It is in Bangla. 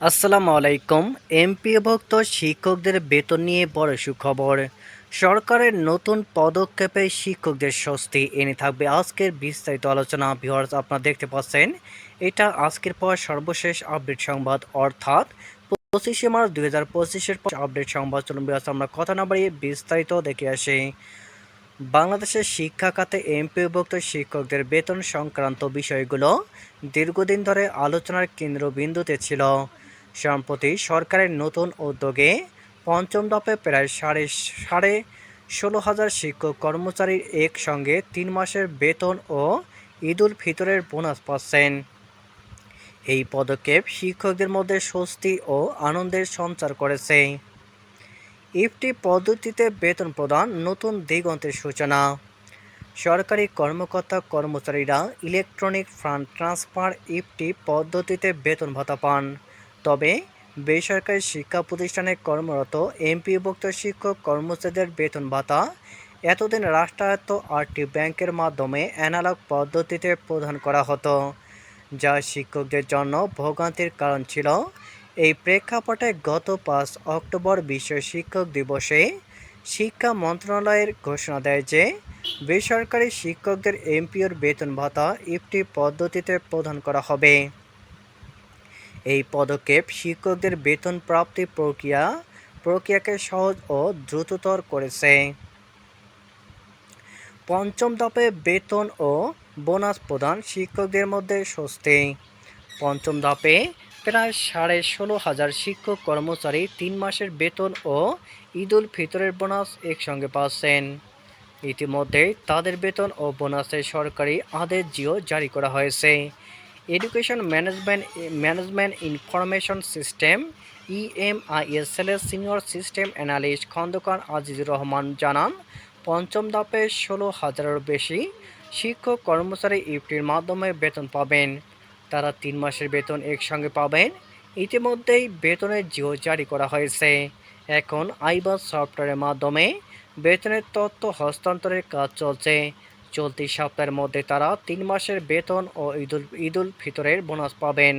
আসসালামু আলাইকুম। এমপিভুক্ত শিক্ষকদের বেতন নিয়ে বড় সুখবর। সরকারের নতুন পদক্ষেপে শিক্ষকদের স্বস্তি এনে থাকবে আজকের বিস্তারিত আলোচনা। ভিউয়ার্স, আপনারা দেখতে পাচ্ছেন, এটা আজকের পর সর্বশেষ আপডেট সংবাদ। অর্থাৎ পঁচিশে মার্চ দুই হাজার পঁচিশের পর আপডেট সংবাদ চলুন আমরা কথা না বাড়িয়ে বিস্তারিত দেখে আসি। বাংলাদেশের শিক্ষা খাতে এমপিভুক্ত শিক্ষকদের বেতন সংক্রান্ত বিষয়গুলো দীর্ঘদিন ধরে আলোচনার কেন্দ্রবিন্দুতে ছিল। সম্প্রতি সরকারের নতুন উদ্যোগে পঞ্চম দফে প্রায় সাড়ে সাড়ে ষোলো হাজার শিক্ষক কর্মচারীর একসঙ্গে তিন মাসের বেতন ও ঈদুল ফিতরের বোনাস পাচ্ছেন। এই পদক্ষেপ শিক্ষকদের মধ্যে স্বস্তি ও আনন্দের সঞ্চার করেছে। ইফটি পদ্ধতিতে বেতন প্রদান নতুন দিগন্তের সূচনা। সরকারি কর্মকর্তা কর্মচারীরা ইলেকট্রনিক ফান্ড ট্রান্সফার ইফটি পদ্ধতিতে বেতন ভাতা পান। তবে বেসরকারি শিক্ষা প্রতিষ্ঠানে কর্মরত এমপিভুক্ত শিক্ষক কর্মচারীদের বেতন ভাতা, এতদিন রাষ্ট্রায়ত্ত আটটি ব্যাংকের মাধ্যমে অ্যানালগ পদ্ধতিতে প্রদান করা হতো, যা শিক্ষকদের জন্য ভোগান্তির কারণ ছিল। এই প্রেক্ষাপটে গত পাঁচ অক্টোবর বিশ্ব শিক্ষক দিবসে শিক্ষা মন্ত্রণালয়ের ঘোষণা দেয় যে, বেসরকারি শিক্ষকদের এমপিওর বেতন ভাতা ইফটি পদ্ধতিতে প্রদান করা হবে। এই পদক্ষেপ শিক্ষকদের বেতন প্রাপ্তি প্রক্রিয়া, প্রক্রিয়াকে সহজ ও দ্রুততর করেছে। পঞ্চম ধাপে বেতন ও বোনাস প্রদান শিক্ষকদের মধ্যে স্বস্তি। পঞ্চম ধাপে প্রায় সাড়ে ষোলো হাজার শিক্ষক কর্মচারী তিন মাসের বেতন ও ঈদুল ফিতরের বোনাস একসঙ্গে পাচ্ছেন। ইতিমধ্যেই তাদের বেতন ও বোনাসের সরকারি আদেশ জিও জারি করা হয়েছে। Education management management information system EMISL এর senior system analyst Khandakar Azizur Rahman জানান, পঞ্চম ধাপে ষোলো হাজারেরও বেশি শিক্ষক কর্মচারী ইফটির মাধ্যমে বেতন পাবেন। তারা তিন মাসের বেতন একসঙ্গে পাবেন। ইতিমধ্যেই বেতনের জিও জারি করা হয়েছে। এখন আইবাস সফটওয়্যারের মাধ্যমে বেতনের তথ্য হস্তান্তরের কাজ চলছে। চলতি সপ্তাহের মধ্যে তারা তিন মাসের বেতন ও ঈদুল ঈদুল ফিতরের বোনাস পাবেন।